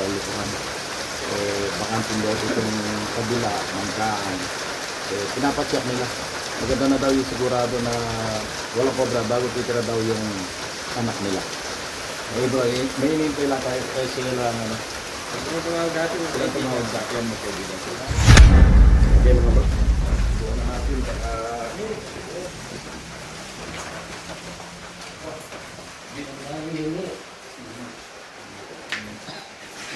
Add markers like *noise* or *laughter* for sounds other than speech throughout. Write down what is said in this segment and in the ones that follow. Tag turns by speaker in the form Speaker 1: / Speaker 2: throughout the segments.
Speaker 1: dito, dito sa lukuhan. Eh, bakanting daw itong kabila, manggaan. Eh, pinapacheck nila. Maganda na daw yung sigurado na walang cobra bago titira daw yung anak nila. Eh bro, eh, may inintay lang tayo kaya sila lang ano. Ano tumawag dati? Tumawag dati ang magkaibigan sila. Okay mga bro. Buwan na natin. baka
Speaker 2: Ito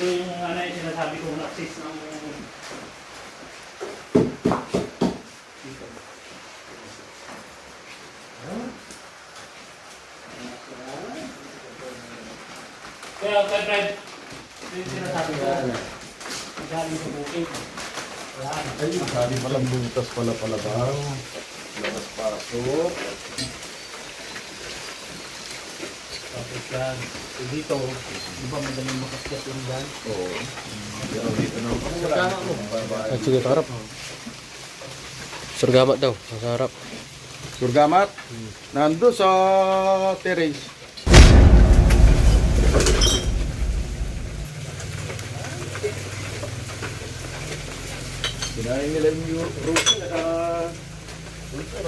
Speaker 2: yung ano yung sinasabi kong access ng Kaya kay Fred, yung sinasabi ko. Galing sa bukid. Wala na.
Speaker 1: Ay, sabi pala butas pala pala daw. Labas pasok.
Speaker 2: Tapos yan, eh, dito, di ba madaling makakyat yung dyan?
Speaker 1: Oo. Pero dito na ako.
Speaker 2: Magkano mo?
Speaker 3: Ay, sige, harap. Surgamat daw, sa harap.
Speaker 1: Surgamat. Nando sa terrace. Kinain nila yung rookie naka... Router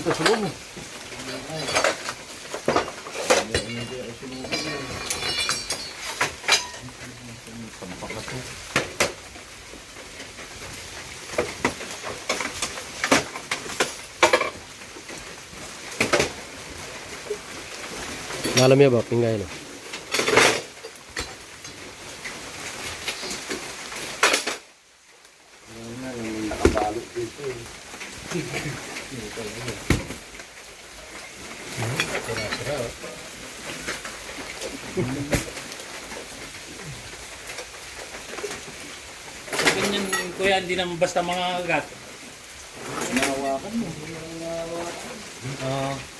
Speaker 1: oh. Kung rin ka sulong.
Speaker 3: Alam niya ba, pingay no?
Speaker 1: Yan nga, yung nakabalot dito eh.
Speaker 2: So, ganyan, kuya, hindi naman basta mga agat.
Speaker 1: Nahawakan mo.
Speaker 2: Oo.
Speaker 1: Doon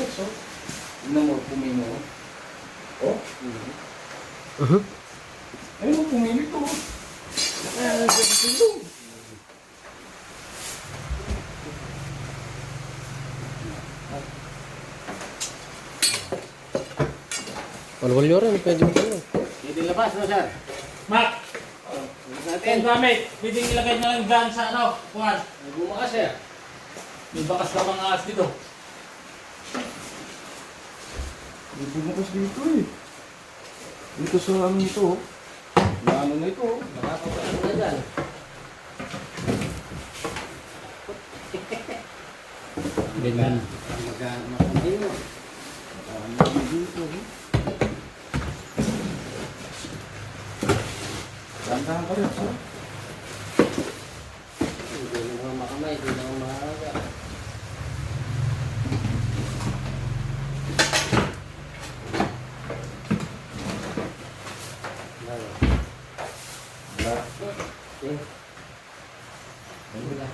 Speaker 1: ng asto. So, tingnan mo, pumino. Oh?
Speaker 3: Mhm.
Speaker 1: Ayun mo, pumino to. Ah, silong.
Speaker 3: Walwal nyo rin, pwede mo kayo.
Speaker 4: labas no, sir?
Speaker 2: Mac,
Speaker 4: Labas
Speaker 2: ang
Speaker 4: natin.
Speaker 2: gamit. Pwedeng ilagay na lang dyan sa ano. Kuhan.
Speaker 4: May bumakas, sir.
Speaker 2: May bakas ka mga as dito.
Speaker 1: May bumukas dito eh. Dito sa ano ito. Na ano na ito.
Speaker 4: Nakapapasok na dyan.
Speaker 2: Ganyan.
Speaker 4: Mag-makamay mo.
Speaker 1: Ano na dito. oh. Dahan-dahan ka rin. sir.
Speaker 4: Hindi naman makamay, hindi naman maaga. Lalo.
Speaker 1: Wala.
Speaker 4: Eh. Wala.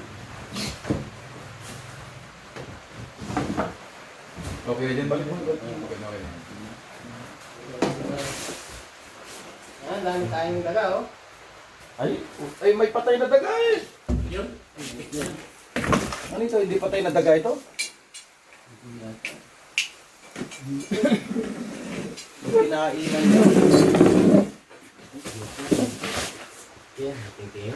Speaker 1: Okay din balik mo. Okay na okay na.
Speaker 4: Ah, dami tayong daga, oh.
Speaker 1: Ay, ay may patay na daga eh.
Speaker 2: Yun.
Speaker 1: Ano ito? Hindi patay na daga ito? Kinainan niya.
Speaker 4: Yan, tingin.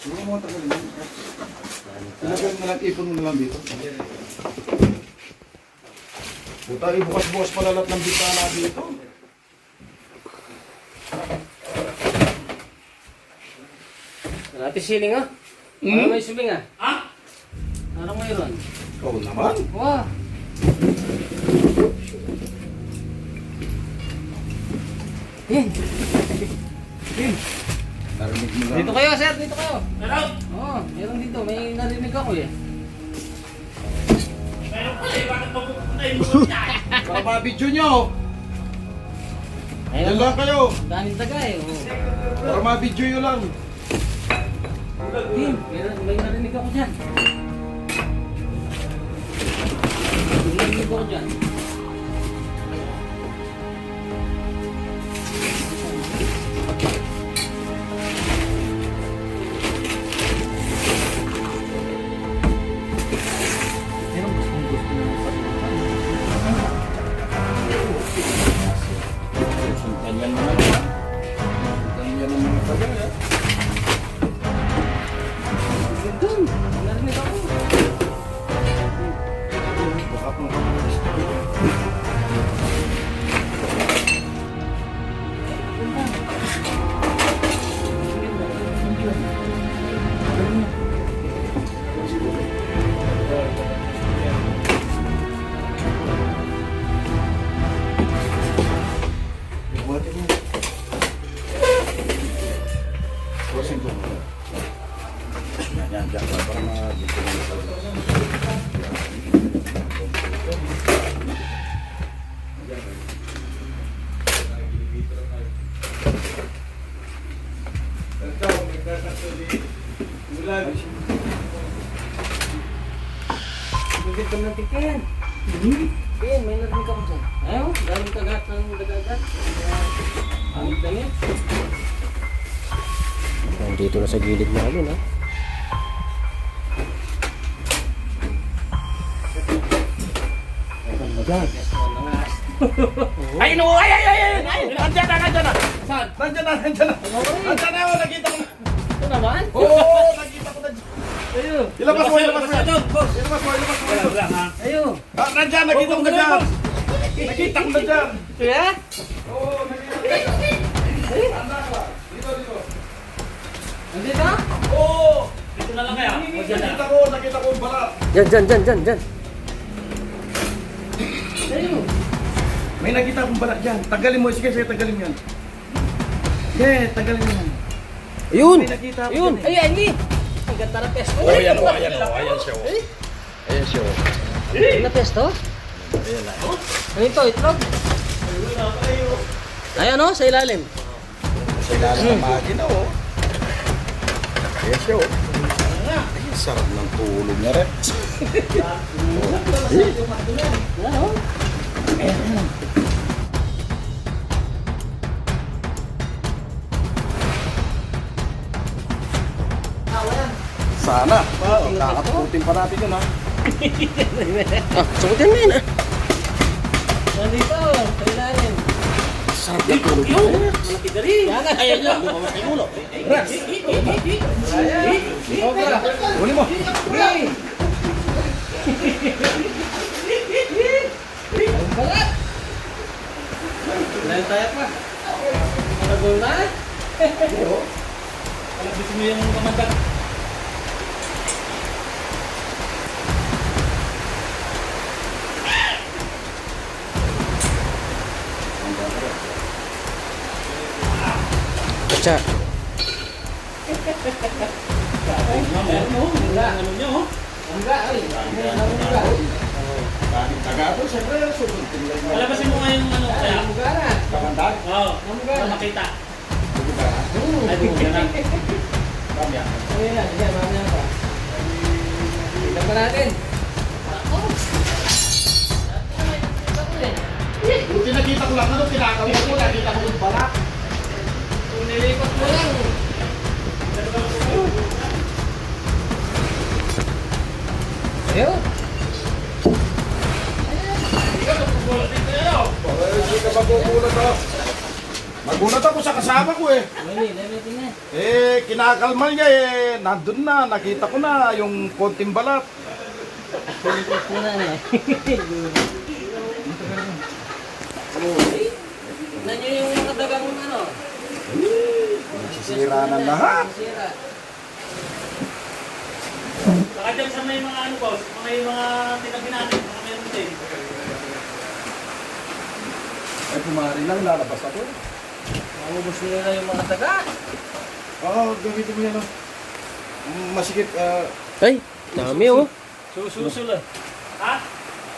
Speaker 1: Siguro mo tagal yun. Ilagay mo na lang, ipon mo na lang dito. Puta, ibukas-bukas pala lahat ng bitana dito.
Speaker 4: Natin siling, ah.
Speaker 1: Hmm?
Speaker 4: Ano may siling, ah?
Speaker 2: Ha?
Speaker 4: Ano mayroon?
Speaker 1: Oo naman.
Speaker 4: Wow. Yan.
Speaker 1: Narinig mo
Speaker 4: Dito kayo, sir. Dito kayo.
Speaker 2: Meron.
Speaker 4: Oo, oh, meron dito. May narinig ako eh.
Speaker 2: Meron pala eh. Bakit mapupuntahin mo *laughs* dyan?
Speaker 1: Para ma-video nyo. Diyan
Speaker 4: Ayun,
Speaker 1: lang kayo.
Speaker 4: daming taga eh. Oh.
Speaker 1: Para ma-video nyo lang.
Speaker 4: Tim, meron, may narinig ako dyan. May narinig ako dyan.
Speaker 1: Yan, yan, yan. Para ma-video nyo.
Speaker 4: Bigyan ka ng tikin. Tikin, may narinig ako dyan. Ayaw, galing kagat ng dagagat. Ang damit.
Speaker 3: Nandito na sa gilid namin, ha?
Speaker 4: Yes, as.
Speaker 2: Ay, no! Ay, ay, ay! ay! Ay! Nandiyan na, nandiyan na!
Speaker 4: Saan?
Speaker 1: Nandiyan na, nandiyan na. Nandiyan na, oh, nakita ko na.
Speaker 4: Ito naman?
Speaker 1: Oo, nakita ko na.
Speaker 4: Ayun.
Speaker 1: Ilabas mo, ilabas mo. Ilabas mo, ilabas mo.
Speaker 4: Ayun.
Speaker 1: Ah, nandiyan, nakita ko na dyan. Nakita ko na dyan.
Speaker 4: Kaya?
Speaker 1: Oo, nakita ko na dyan. Dito, dito.
Speaker 4: Nandito?
Speaker 1: Oo.
Speaker 2: Dito na lang kaya.
Speaker 1: Nakita ko, nakita ko ang balat.
Speaker 3: Dyan, dyan, dyan, dyan, dyan.
Speaker 4: Ayun.
Speaker 1: May nakita akong balat dyan. Tagalin mo, sige, sige, tagalin mo yan. Okay, tagalin mo yan.
Speaker 3: Ayun!
Speaker 1: May nakita ako
Speaker 3: Ayun!
Speaker 1: dyan eh.
Speaker 4: Ay, Andy. Ang ganda ng pesto.
Speaker 1: Oh, ayan o, ayan o, ayan siya o. Ayan siya o.
Speaker 4: Ang na pesto?
Speaker 1: Ayan na.
Speaker 4: Ano ito? Itlog? Ayan o, sa ilalim.
Speaker 1: Sa ilalim ng makina o. Ayan siya o. Ay, sarap ng tulog niya rin. *laughs*
Speaker 4: Ano?
Speaker 1: Sana. Kakaputin pa natin yun ha.
Speaker 3: Ah, suot yan, men, ah.
Speaker 4: Nandito, sa ilalim.
Speaker 3: sarap na tulog.
Speaker 2: Malaki na rin.
Speaker 4: Kaya nga, ayaw niya. Bumawas kay ulo.
Speaker 1: Huli mo.
Speaker 4: Ang *laughs* balat. Lain tayo pa. Nagol na.
Speaker 2: Kalabis mo yung kamandag.
Speaker 3: Atsa.
Speaker 2: Meron mo. Ano niya oh.
Speaker 4: Angga, ay. Angga.
Speaker 1: Daming taga to, siyempre, susunod lang na.
Speaker 2: Palabasin mo nga yung ano. Kaya.
Speaker 4: Angga na.
Speaker 1: Kamandag.
Speaker 2: Oo.
Speaker 4: Angga
Speaker 2: Para
Speaker 4: na.
Speaker 2: makita.
Speaker 1: Bubuga na.
Speaker 2: Ay, bumuli na.
Speaker 1: Kamya.
Speaker 4: Ayan na, ayan, mamaya pa. Tignan pa natin.
Speaker 1: Buti nakita ko lang ano, kinakawin ko, nakita ko yung balat.
Speaker 4: Kung nilipat mo lang. Ayun.
Speaker 1: Hindi ka magugulat ako. Magulat ako sa kasama ko eh. Eh, kinakalmal niya eh. Nandun na, nakita ko na yung konting balat.
Speaker 4: Nilipat mo na. Tignan nyo yung mga ano.
Speaker 1: Sisira na lahat.
Speaker 4: Sira.
Speaker 2: Saka dyan sa may mga ano boss. Mga mga tinabi natin. Mga meron din.
Speaker 1: Ay, pumari lang, lalabas ako.
Speaker 4: Maubos nila yung mga daga.
Speaker 1: Oo, gamitin mo yan oh. Masikip, ah,
Speaker 3: Ay, dami oh.
Speaker 2: Sususul eh. Ha?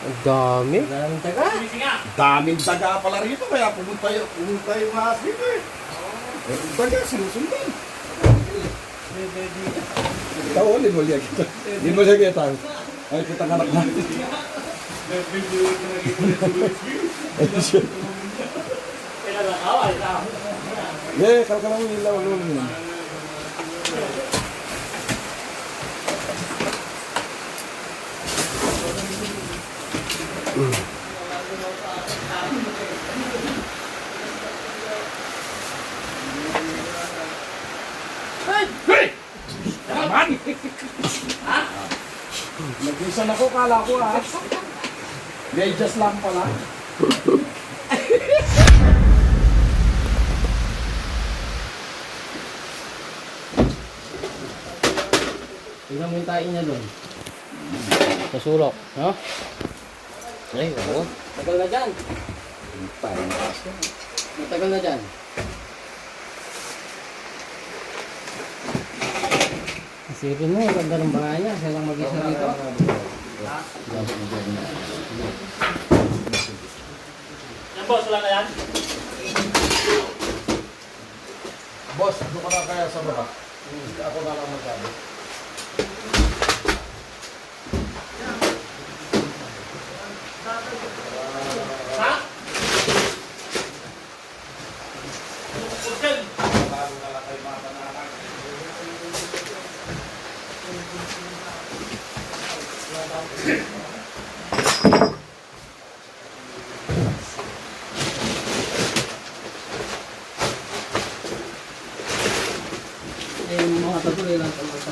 Speaker 3: Ang dami.
Speaker 2: Sumisi nga.
Speaker 1: daming daga pala rito, kaya pumunta, y- pumunta yung ahas dito eh. Eh, yung daga, sinusundan. Ikaw, oh, linwalya kita. Linwalya kita. Ay, kita anak natin.
Speaker 2: Kailan na? Awal.
Speaker 1: Yeah, kalkalang yung ilaw, lolo yun. Naman! Ha? Nag-isan ako, kala ko ha. Medyas lang pala.
Speaker 4: Tayo niya doon.
Speaker 3: Sa sulok. Ha? Ay, oo.
Speaker 4: Tagal na dyan. Matagal na dyan. Isipin mo, ang ganda ng bahay niya. Siya lang mag-isa rito.
Speaker 2: Yan boss, wala na yan?
Speaker 1: Boss, doon ka na kaya sa baba. Ako na lang magsabi.
Speaker 2: Ha? Hotel.
Speaker 4: Eh, yung mga tatuloy lang tungkol sa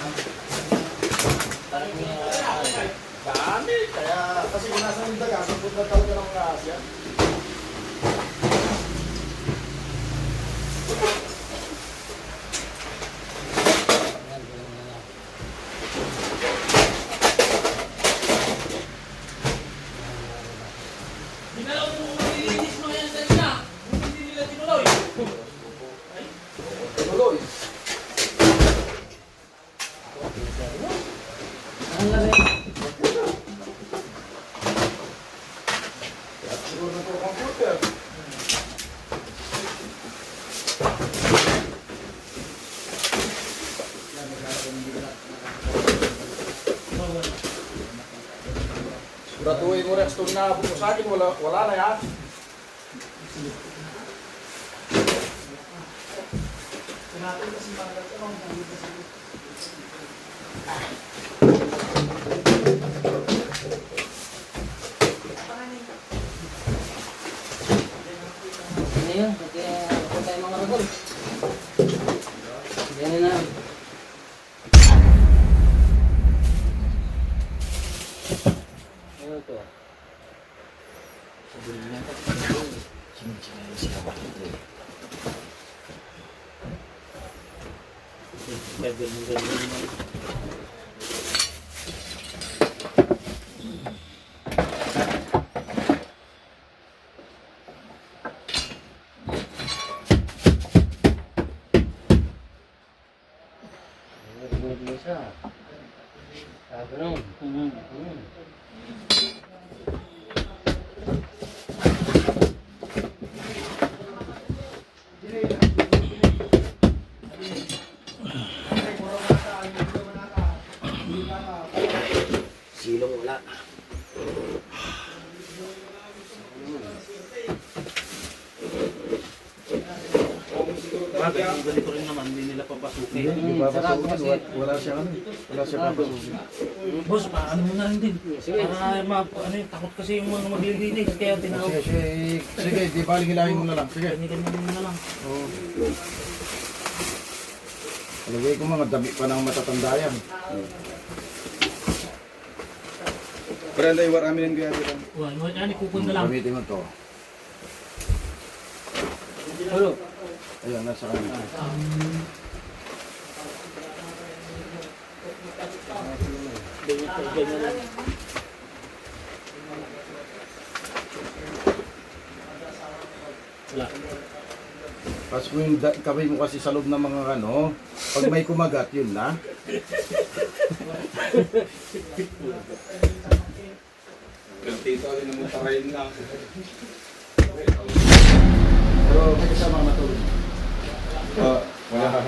Speaker 1: Dami! Kaya, kasi nasa yung daga, sampun na talaga ng ahas yan.
Speaker 2: Dinalaw mo nilinis mo yan kanina. Hindi nila tinuloy.
Speaker 1: Tuloy.
Speaker 4: Ang lari.
Speaker 1: Kaya siguro na po computer. Siguraduhin mo sa akin, wala, wala na yan.
Speaker 4: Ano yun?
Speaker 2: Pwede mo ganyan.
Speaker 4: Narinig mo siya. Ah, ganun.
Speaker 2: Mhm.
Speaker 4: Hmm. Silong wala.
Speaker 2: Bagay, yung ganito rin naman, hindi nila papasukin.
Speaker 1: Hindi ba papasukin? Wala siya ano. Wala siya papasukin.
Speaker 2: Boss, paano mo na rin din? Para ma, ano yun, takot kasi yung mga maglilinis, kaya tinawag.
Speaker 1: Sige, sige, sige, di bali hilahin mo na lang. Sige.
Speaker 2: Ganyan mo na lang.
Speaker 1: Alagay ko mga dabi pa ng matatanda yan. Pero hindi, war amin yung gaya dito.
Speaker 2: Wala, wala, yan, ikukun na lang.
Speaker 1: Gamitin mo to.
Speaker 4: Ano?
Speaker 1: Ayan, nasa kanya.
Speaker 2: Wala.
Speaker 1: Tapos kung yung da- kamay mo kasi sa loob ng mga ano, pag may kumagat, yun na.
Speaker 5: Dito rin naman tarayin lang.
Speaker 1: Pero may kasama ka matulog. Uh, wala.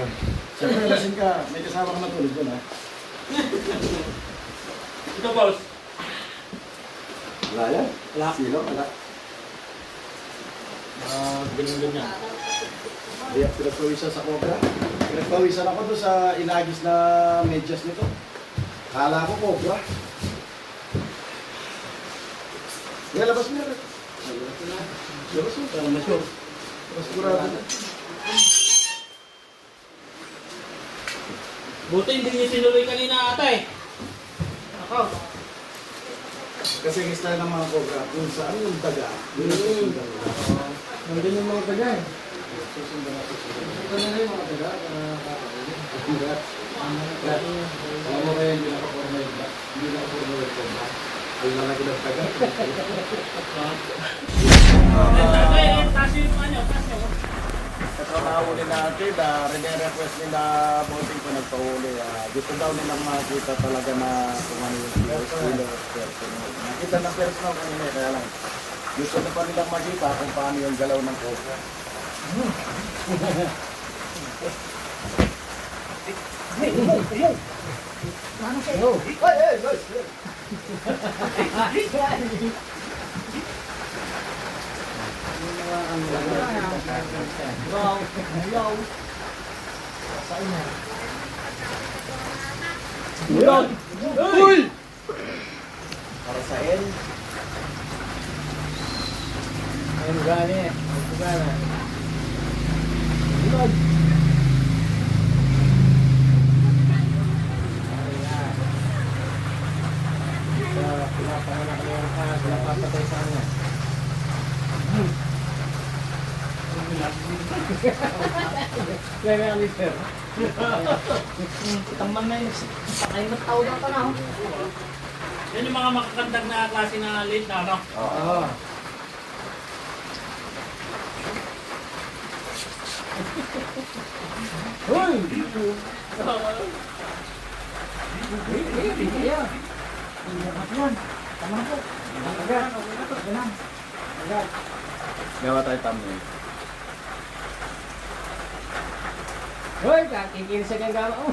Speaker 1: Siyempre, lasing ka. May kasama ka matulog doon, ha? *laughs*
Speaker 2: Ito, boss.
Speaker 1: Wala yan.
Speaker 2: Wala.
Speaker 1: Sino? Wala.
Speaker 2: Ah, ganyan, ganyan.
Speaker 1: Kaya pinagpawisan sa cobra. Pinagpawisan ako doon sa inagis na medyas nito. Kala ko cobra. Yan, labas mo yan. Labas mo.
Speaker 2: Para ma-sure.
Speaker 1: Mas kurado na.
Speaker 2: Buti hindi niyo sinuloy kanina ata eh. Ako.
Speaker 1: Kasi ang style ng mga cobra, kung saan yung daga, yun ang susundan nila. Nandun yung mga daga eh. Susundan natin. Susundan nila yung mga daga. Congrats. Alam mo kaya hindi nakaporma yung daga. Hindi nakaporma yung cobra. Ang lalaki ng daga.
Speaker 2: Eh, eh, taas yung ano, taas yung.
Speaker 1: Ito nahuli natin, uh, request nila voting ko nagpahuli. Uh, gusto daw nilang makita talaga na kung ano yung kilo, of person. Nakita ng personal kanina, kaya lang. Gusto na pa nilang makita kung paano yung galaw ng cobra. *laughs*
Speaker 4: Uy!
Speaker 1: Para sa L.
Speaker 4: Ayun, gani eh. Ayun, gana. Pinapanganak niya yung anak na papatay sa kanya. Kaya nga, Lister.
Speaker 6: Taman na yun. Patay na tao na pa na.
Speaker 2: Yan yung mga makakandag na klase na late na ano.
Speaker 4: Oo. Hoy!
Speaker 1: Gawa tayo thumbnail.
Speaker 4: Hoy! Kakikinis sa kang gama mo.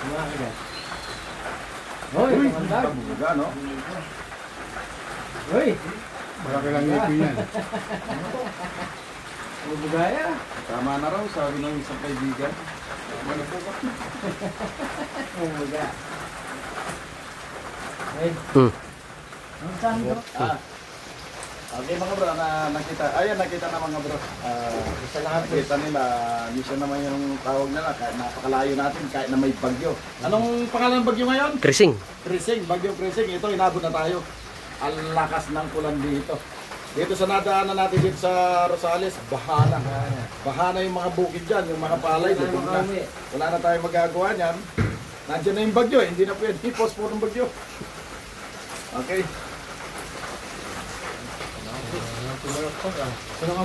Speaker 4: Mga ka Hoy!
Speaker 1: Uy,
Speaker 4: Kamandag!
Speaker 1: buga, no?
Speaker 4: Hoy!
Speaker 1: Malaki lang ngipin yan.
Speaker 4: Ano bugaya?
Speaker 1: Tama na raw, sabi ng isang kaibigan. Tama na po ba?
Speaker 4: Ano buga? Hoy!
Speaker 6: Ang saan?
Speaker 1: Ah. Okay mga bro, na, nakita, ayan nakita na mga bro. Ah, sa lahat kita nila, mission naman yung tawag nila, kahit napakalayo natin, kahit na may bagyo. Anong pangalan ng bagyo ngayon?
Speaker 4: Krising!
Speaker 1: Cresing, bagyo Cresing, ito inabot na tayo. Ang lakas ng kulan dito. Dito sa nadaanan natin dito sa Rosales, bahana. Bahana yung mga bukid dyan, yung mga palay.
Speaker 4: Wala
Speaker 1: Dito
Speaker 4: na.
Speaker 1: Wala na tayong magagawa niyan. Nandiyan na yung bagyo, eh. hindi na pwede i-post po ng bagyo. Okay.
Speaker 3: Tumulog ko.
Speaker 1: Sino ka